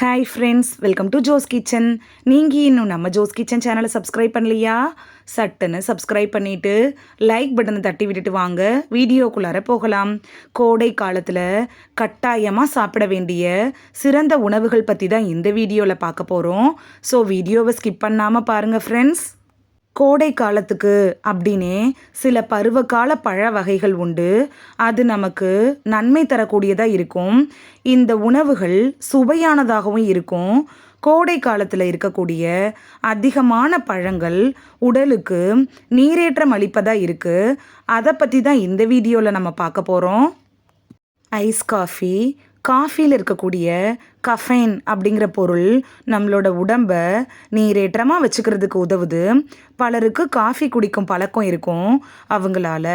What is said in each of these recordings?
Hi friends welcome to Jo's kitchen நீங்கள் இன்னும் நம்ம ஜோஸ் கிச்சன் சேனலை சப்ஸ்கிரைப் பண்ணலையா? சட்டுன்னு சப்ஸ்கிரைப் பண்ணிவிட்டு லைக் பட்டனை தட்டி விட்டுட்டு வாங்க. வீடியோக்குள்ளார போகலாம். கோடை காலத்தில் கட்டாயமாக சாப்பிட வேண்டிய சிறந்த உணவுகள் பற்றி தான் இந்த வீடியோவில் பார்க்க போகிறோம் ஸோ வீடியோவை ஸ்கிப் பண்ணாமல் பாருங்கள் ஃப்ரெண்ட்ஸ் கோடை காலத்துக்கு அப்படின்னே சில பருவகால பழ வகைகள் உண்டு. அது நமக்கு நன்மை தரக்கூடியதாக இருக்கும். இந்த உணவுகள் சுவையானதாகவும் இருக்கும். கோடை காலத்தில் இருக்கக்கூடிய அதிகமான பழங்கள் உடலுக்கு நீரேற்றம் அளிப்பதாக இருக்குது அதை பற்றி தான் இந்த வீடியோவில் நம்ம பார்க்க போகிறோம் ஐஸ் காஃபி காஃபியில் இருக்கக்கூடிய கஃபைன் அப்படிங்கிற பொருள் நம்மளோட உடம்பை நீரேற்றமாக வச்சுக்கிறதுக்கு உதவுது. பலருக்கு காஃபி குடிக்கும் பழக்கம் இருக்கும். அவங்களால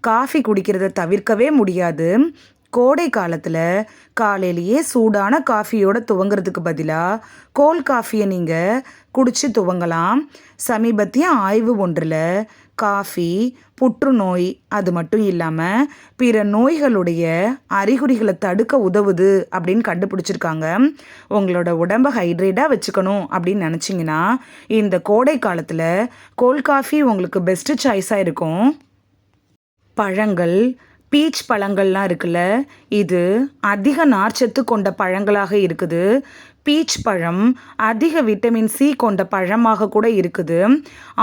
காஃபி குடிக்கிறத தவிர்க்கவே முடியாது. கோடை காலத்தில் காலையிலேயே சூடான காஃபியோட துவங்கிறதுக்கு பதிலாக கோல் காஃபியை நீங்கள் குடிச்சு துவங்கலாம். சமீபத்திய ஆய்வு ஒன்றில் காஃபி புற்றுநோய் அது மட்டும் இல்லாமல் பிற நோய்களுடைய அறிகுறிகளை தடுக்க உதவுது அப்படின்னு கண்டுபிடிச்சிருக்காங்க. உங்களோட உடம்பை ஹைட்ரேட்டாக வச்சுக்கணும் அப்படின்னு நினச்சிங்கன்னா இந்த கோடை காலத்தில் கோல்ட் காஃபி உங்களுக்கு பெஸ்ட்டு சாய்ஸாக இருக்கும். பழங்கள் பீச் பழங்கள்லாம் இருக்குல்ல இது அதிக நார்ச்சத்து கொண்ட பழங்களாக இருக்குது. பீச் பழம் அதிக விட்டமின் சி கொண்ட பழமாக கூட இருக்குது.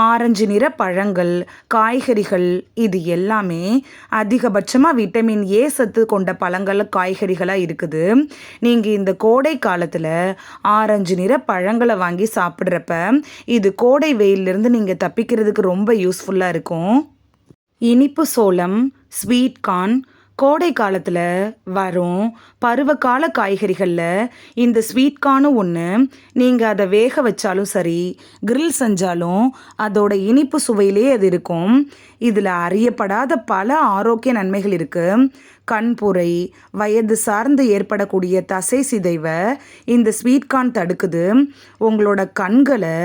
ஆரஞ்சு நிற பழங்கள் காய்கறிகள் இது எல்லாமே அதிகபட்சமாக விட்டமின் ஏ சத்து கொண்ட பழங்கள் காய்கறிகளாக இருக்குது. நீங்கள் இந்த கோடை காலத்தில் ஆரஞ்சு நிற பழங்களை வாங்கி சாப்பிட்றப்ப இது கோடை வெயிலிருந்து நீங்கள் தப்பிக்கிறதுக்கு ரொம்ப யூஸ்ஃபுல்லாக இருக்கும். இனிப்பு சோளம் ஸ்வீட் கார்ன் கோடை காலத்தில் வரும் பருவகால காய்கறிகளில் இந்த ஸ்வீட்கானும் ஒன்று நீங்கள் அதை வேக வச்சாலும் சரி கிரில் செஞ்சாலும் அதோட இனிப்பு சுவையிலே அது இருக்கும். இதில் அறியப்படாத பல ஆரோக்கிய நன்மைகள் இருக்குது கண்புரை வயது சார்ந்து ஏற்படக்கூடிய தசை சிதைவை இந்த ஸ்வீட்கார்ன் தடுக்குது. உங்களோட கண்களை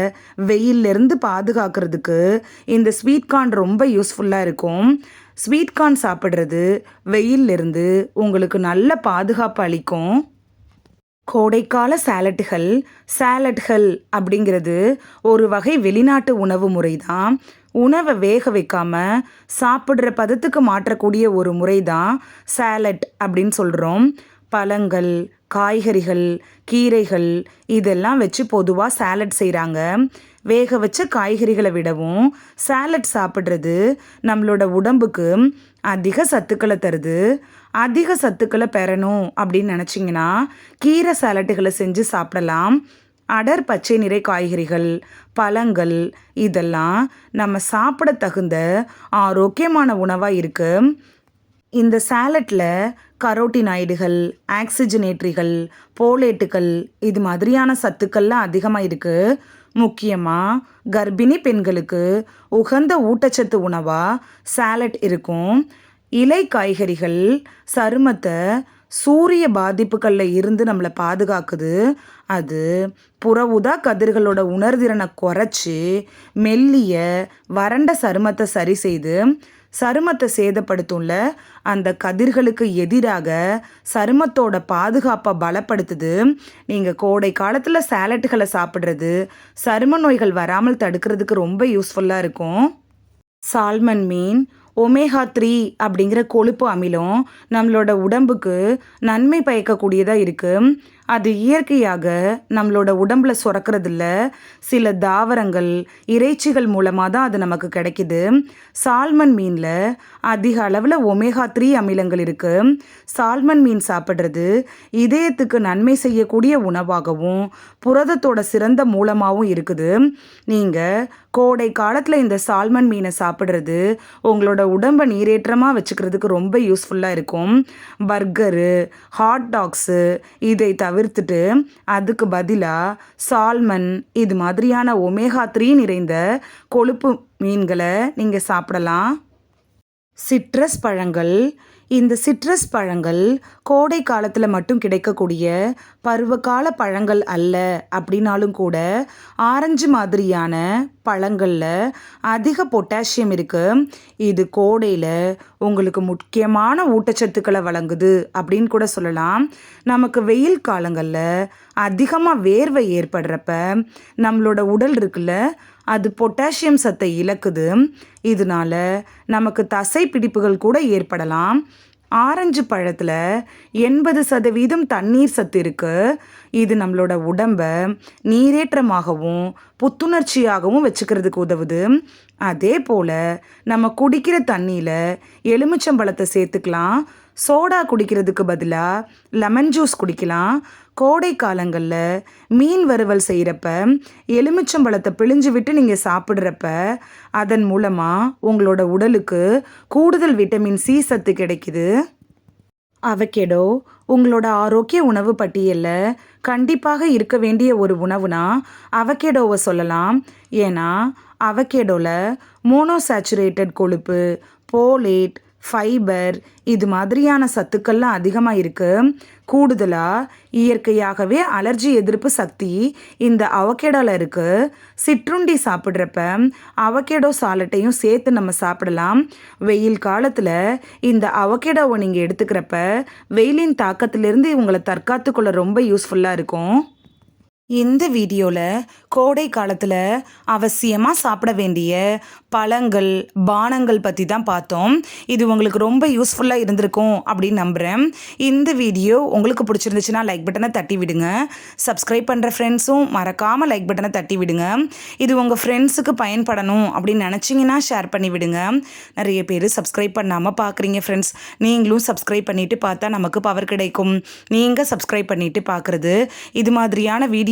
வெயிலிருந்து பாதுகாக்கிறதுக்கு இந்த ஸ்வீட்கார்ன் ரொம்ப யூஸ்ஃபுல்லாக இருக்கும். ஸ்வீட் கார்ன் சாப்பிட்றது வெயிலிருந்து உங்களுக்கு நல்ல பாதுகாப்பு அளிக்கும். கோடைக்கால சாலட்டுகள் சாலட்கள் அப்படிங்கிறது ஒரு வகை வெளிநாட்டு உணவு முறை தான் உணவை வேக வைக்காம சாப்பிட்ற பதத்துக்கு மாற்றக்கூடிய ஒரு முறை தான் சாலட் அப்படின்னு சொல்கிறோம் பழங்கள் காய்கறிகள் கீரைகள் இதெல்லாம் வச்சு பொதுவாக சாலட் செய்கிறாங்க வேக வச்ச காய்கறிகளை விடவும் சாலட் சாப்பிட்றது நம்மளோட உடம்புக்கு அதிக சத்துக்களை தருது. அதிக சத்துக்களை பெறணும் அப்படின்னு நினச்சிங்கன்னா கீரை சாலட்டுகளை செஞ்சு சாப்பிடலாம். அடர் பச்சை நிறை காய்கறிகள் பழங்கள் இதெல்லாம் நம்ம சாப்பிட தகுந்த ஆரோக்கியமான உணவாக இருக்குது இந்த சாலட்டில் கரோட்டினாய்டுகள் ஆக்சிஜனேட்ரிகள் போலேட்டுகள் இது மாதிரியான சத்துக்கள்லாம் அதிகமாக இருக்குது முக்கியமாக கர்ப்பிணி பெண்களுக்கு உகந்த ஊட்டச்சத்து உணவாக சாலட் இருக்கும். இலை காய்கறிகள் சருமத்தை சூரிய பாதிப்புகளில் இருந்து நம்மளை பாதுகாக்குது. அது புற உதா கதிர்களோட உணர்திறனை குறைச்சி மெல்லிய வறண்ட சருமத்தை சரி செய்து சருமத்தை சேதப்படுத்தும்ல. அந்த கதிர்களுக்கு எதிராக சருமத்தோட பாதுகாப்பை பலப்படுத்துது. நீங்கள் கோடை காலத்தில் சேலட்டுகளை சாப்பிட்றது சரும நோய்கள் வராமல் தடுக்கிறதுக்கு ரொம்ப யூஸ்ஃபுல்லாக இருக்கும். சால்மன் மீன் ஒமேகா த்ரீ அப்படிங்கிற கொழுப்பு அமிலம் நம்மளோட உடம்புக்கு நன்மை பயக்கக்கூடியதாக இருக்குது அது இயற்கையாக நம்மளோட உடம்புல சுரக்கிறதுல சில தாவரங்கள் இறைச்சிகள் மூலமாக தான் அது நமக்கு கிடைக்குது. சால்மன் மீனில் அதிக அளவில் ஒமேகா த்ரீ அமிலங்கள் இருக்குது சால்மன் மீன் சாப்பிட்றது இதயத்துக்கு நன்மை செய்யக்கூடிய உணவாகவும் புரதத்தோட சிறந்த மூலமாகவும் இருக்குது. நீங்கள் கோடை காலத்தில் இந்த சால்மன் மீனை சாப்பிட்றது உங்களோட உடம்பை நீரேற்றமாக வச்சுக்கிறதுக்கு ரொம்ப யூஸ்ஃபுல்லாக இருக்கும். பர்கரு ஹாட் டாக்ஸு இதை தவிர தவிர்த்துட்டு அதுக்கு பதிலாக சால்மன் இது மாதிரியான ஒமேகா த்ரீ நிறைந்த கொழுப்பு மீன்களை நீங்கள் சாப்பிடலாம். சிட்ரஸ் பழங்கள். இந்த சிட்ரஸ் பழங்கள் கோடை காலத்தில் மட்டும் கிடைக்கக்கூடிய பருவகால பழங்கள் அல்ல அப்படின்னாலும் கூட ஆரஞ்சு மாதிரியான பழங்களில் அதிக பொட்டாசியம் இருக்குது இது கோடையில் உங்களுக்கு முக்கியமான ஊட்டச்சத்துக்களை வழங்குது அப்படின்னு கூட சொல்லலாம். நமக்கு வெயில் காலங்களில் அதிகமாக வேர்வை ஏற்படுறப்ப நம்மளோட உடல் இருக்குல்ல அது பொட்டாசியம் சத்தை இழக்குது. இதனால நமக்கு தசை பிடிப்புகள் கூட ஏற்படலாம். ஆரஞ்சு பழத்தில் எண்பது சதவீதம் தண்ணீர் சத்து இருக்குது இது நம்மளோட உடம்பை நீரேற்றமாகவும் புத்துணர்ச்சியாகவும் வச்சுக்கிறதுக்கு உதவுது. அதே போல் நம்ம குடிக்கிற தண்ணியில் எலுமிச்சம்பழத்தை சேர்த்துக்கலாம். சோடா குடிக்கிறதுக்கு பதிலாக லெமன் ஜூஸ் குடிக்கலாம். கோடை காலங்களில் மீன் வறுவல் செய்கிறப்ப எலுமிச்சம்பழத்தை பிழிஞ்சு விட்டு நீங்கள் சாப்பிட்றப்ப அதன் மூலமாக உங்களோட உடலுக்கு கூடுதல் விட்டமின் சி சத்து கிடைக்குது. அவகேடோ உங்களோட ஆரோக்கிய உணவு பட்டியலில் கண்டிப்பாக இருக்க வேண்டிய ஒரு உணவுனா அவகேடோவை சொல்லலாம். ஏன்னா அவகேடோவில் மோனோசாச்சுரேட்டட் கொழுப்பு போலேட் ஃபைபர் இது மாதிரியான சத்துக்கள்லாம் அதிகமாக இருக்குது கூடுதலாக இயற்கையாகவே அலர்ஜி எதிர்ப்பு சக்தி இந்த அவகேடோவில் இருக்குது சிற்றுண்டி சாப்பிட்றப்ப அவகேடோ சாலட்டையும் சேர்த்து நம்ம சாப்பிடலாம். வெயில் காலத்தில் இந்த அவகேடோவை நீங்கள் எடுத்துக்கிறப்ப வெயிலின் தாக்கத்திலிருந்து உங்களை தற்காத்துக்கொள்ள ரொம்ப யூஸ்ஃபுல்லாக இருக்கும். இந்த வீடியோவில் கோடை காலத்தில் அவசியமாக சாப்பிட வேண்டிய பழங்கள் பானங்கள் பற்றி தான் பார்த்தோம். இது உங்களுக்கு ரொம்ப யூஸ்ஃபுல்லாக இருந்திருக்கும் அப்படின்னு நம்புகிறேன் இந்த வீடியோ உங்களுக்கு பிடிச்சிருந்துச்சுன்னா லைக் பட்டனை தட்டி விடுங்க. சப்ஸ்கிரைப் பண்ணுற ஃப்ரெண்ட்ஸும் மறக்காமல் லைக் பட்டனை தட்டி விடுங்க. இது உங்கள் ஃப்ரெண்ட்ஸுக்கு பயன்படணும் அப்படின்னு நினச்சிங்கன்னா ஷேர் பண்ணி விடுங்க. நிறைய பேர் சப்ஸ்கிரைப் பண்ணாமல் பார்க்குறீங்க ஃப்ரெண்ட்ஸ் நீங்களும் சப்ஸ்கிரைப் பண்ணிவிட்டு பார்த்தா நமக்கு பவர் கிடைக்கும். நீங்கள் சப்ஸ்கிரைப் பண்ணிவிட்டு பார்க்குறது இது மாதிரியான வீடியோ